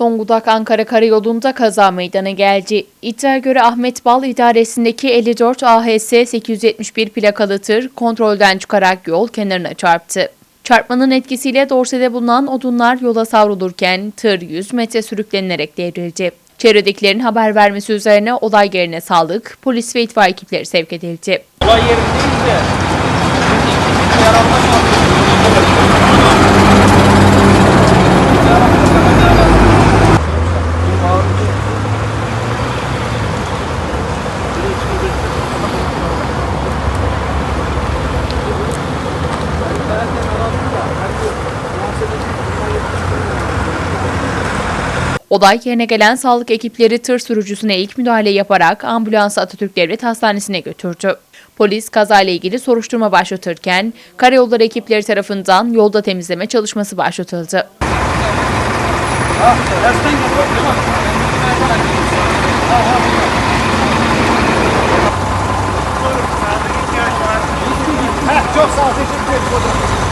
Zonguldak Ankara Karayolu'nda kaza meydana geldi. İddiaya göre Ahmet Bal idaresindeki 54 AHS 871 plakalı tır kontrolden çıkarak yol kenarına çarptı. Çarpmanın etkisiyle dorsede bulunan odunlar yola savrulurken tır 100 metre sürüklenerek devrildi. Çevredekilerin haber vermesi üzerine olay yerine sağlık, polis ve itfaiye ekipleri sevk edildi. Olay yerindeyiz de. Olay yerine gelen sağlık ekipleri tır sürücüsüne ilk müdahale yaparak ambulansı Atatürk Devlet Hastanesi'ne götürdü. Polis kazayla ilgili soruşturma başlatırken karayolları ekipleri tarafından yolda temizleme çalışması başlatıldı. Çok sağ ol. Teşekkür ederim.